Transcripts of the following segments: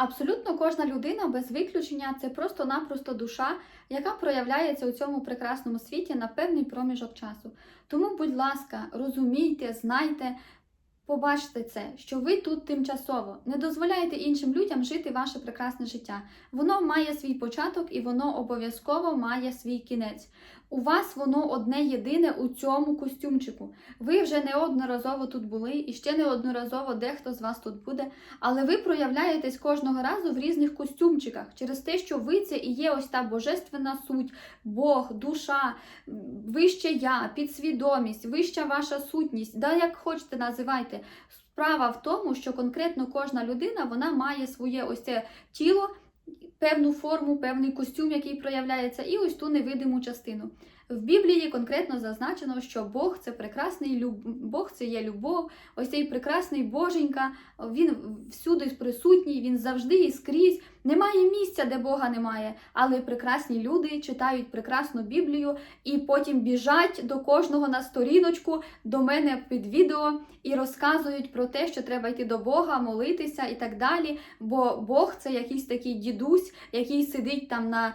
Абсолютно кожна людина без виключення це просто-напросто душа, яка проявляється у цьому прекрасному світі на певний проміжок часу. Тому, будь ласка, розумійте, знайте, побачте це, що ви тут тимчасово. Не дозволяйте іншим людям жити ваше прекрасне життя. Воно має свій початок і воно обов'язково має свій кінець. У вас воно одне єдине у цьому костюмчику. Ви вже неодноразово тут були, і ще неодноразово дехто з вас тут буде. Але ви проявляєтесь кожного разу в різних костюмчиках через те, що ви це і є ось та божественна суть, Бог, душа, вище я, підсвідомість, вища ваша сутність. Да як хочете називайте. Справа в тому, що конкретно кожна людина вона має своє ось це тіло, певну форму, певний костюм, який проявляється, і ось ту невидиму частину. В Біблії конкретно зазначено, що Бог це прекрасний люб... Бог це є любов, ось цей прекрасний Боженька, він всюди присутній, він завжди і скрізь. Немає місця, де Бога немає, але прекрасні люди читають прекрасну Біблію і потім біжать до кожного на сторіночку до мене під відео і розказують про те, що треба йти до Бога, молитися і так далі. Бо Бог це якийсь такий дідусь, який сидить там на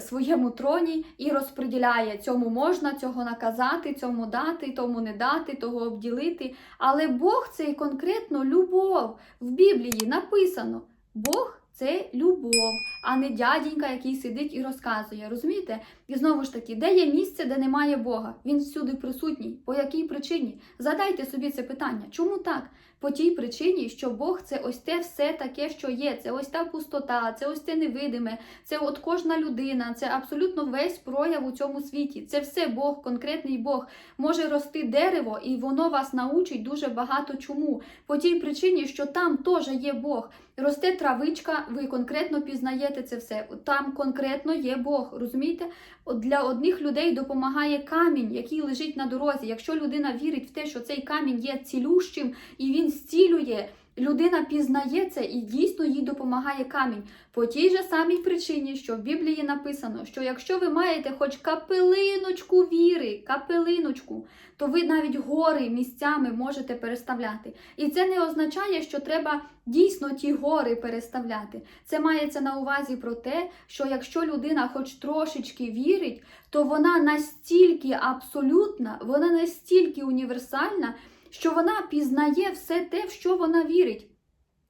своєму троні і розподіляє цьому можна, цього наказати, цьому дати, тому не дати, того обділити. Але Бог це і конкретно любов. В Біблії написано: Бог це любов, а не дядінька, який сидить і розказує. Розумієте? І знову ж таки, де є місце, де немає Бога? Він всюди присутній. По якій причині? Задайте собі це питання. Чому так? По тій причині, що Бог це ось те все таке, що є. Це ось та пустота, це ось те невидиме, це от кожна людина, це абсолютно весь прояв у цьому світі. Це все Бог, конкретний Бог. Може рости дерево, і воно вас научить дуже багато чому. По тій причині, що там теж є Бог. Росте травичка, ви конкретно пізнаєте це все. Там конкретно є Бог. Розумієте? Для одних людей допомагає камінь, який лежить на дорозі. Якщо людина вірить в те, що цей камінь є цілющим і він зцілює. Людина пізнає це і дійсно їй допомагає камінь. По тій же самій причині, що в Біблії написано, що якщо ви маєте хоч капелиночку віри, капелиночку, то ви навіть гори місцями можете переставляти. І це не означає, що треба дійсно ті гори переставляти. Це мається на увазі про те, що якщо людина хоч трошечки вірить, то вона настільки абсолютна, вона настільки універсальна що вона пізнає все те, в що вона вірить.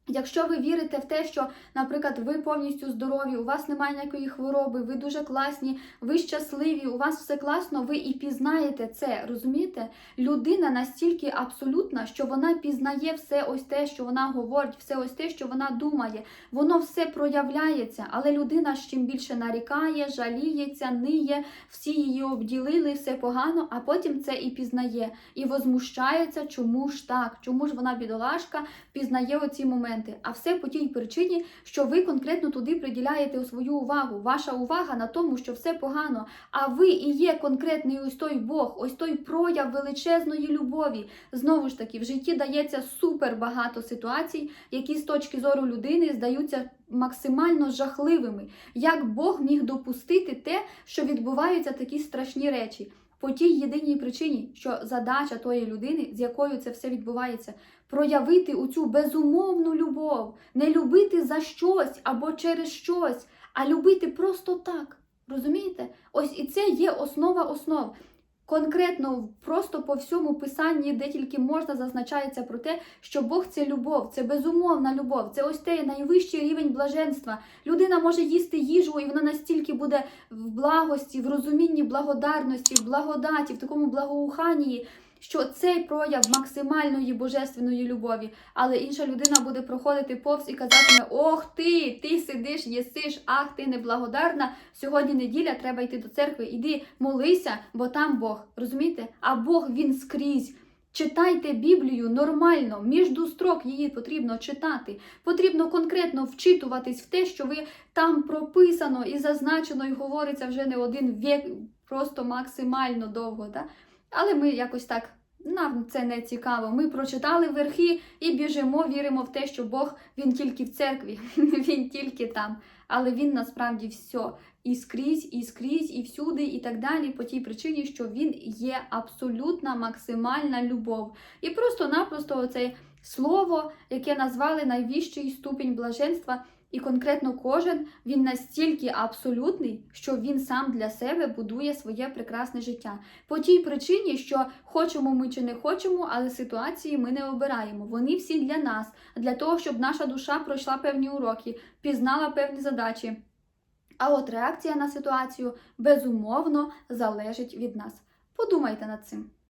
Якщо ви вірите в те, що, наприклад, ви повністю здорові, у вас немає ніякої хвороби, ви дуже класні, ви щасливі, у вас все класно, ви і пізнаєте це, розумієте? Людина настільки абсолютна, що вона пізнає все ось те, що вона говорить, все ось те, що вона думає. Воно все проявляється, але людина ж чим більше нарікає, жаліється, ниє, всі її обділили, все погано, а потім це і пізнає. І возмущається, чому ж так, чому ж вона бідолашка пізнає оці моменти. А все по тій причині, що ви конкретно туди приділяєте свою увагу. Ваша увага на тому, що все погано. А ви і є конкретний ось той Бог, ось той прояв величезної любові. Знову ж таки, в житті дається супер багато ситуацій, які з точки зору людини здаються максимально жахливими. Як Бог міг допустити те, що відбуваються такі страшні речі? По тій єдиній причині, що задача тої людини, з якою це все відбувається, проявити у цю безумовну любов, не любити за щось або через щось, а любити просто так. Розумієте? Ось і це є основа основ. Конкретно, просто по всьому писанні, де тільки можна, зазначається про те, що Бог це любов, це безумовна любов, це ось той найвищий рівень блаженства. Людина може їсти їжу, і вона настільки буде в благості, в розумінні благодарності, в благодаті, в такому благоуханні, що цей прояв максимальної божественної любові, але інша людина буде проходити повз і казатиме: Ох ти, ти сидиш, єсиш, ах, ти неблагодарна. Сьогодні неділя, треба йти до церкви. Іди молися, бо там Бог. Розумієте? А Бог він скрізь. Читайте Біблію нормально, між строк її потрібно читати. Потрібно конкретно вчитуватись в те, що ви там прописано і зазначено, і говориться вже не один вік, просто максимально довго. Да? Але ми якось так. Нам це не цікаво. Ми прочитали верхи і біжимо, віримо в те, що Бог він тільки в церкві, він тільки там. Але він насправді все і скрізь, і скрізь, і всюди, і так далі, по тій причині, що він є абсолютна максимальна любов. І просто-напросто оце слово, яке назвали найвищий ступінь блаженства, І конкретно кожен він настільки абсолютний, що він сам для себе будує своє прекрасне життя. По тій причині, що хочемо ми чи не хочемо, але ситуації ми не обираємо. Вони всі для нас, для того, щоб наша душа пройшла певні уроки, пізнала певні задачі. А от реакція на ситуацію безумовно залежить від нас. Подумайте над цим.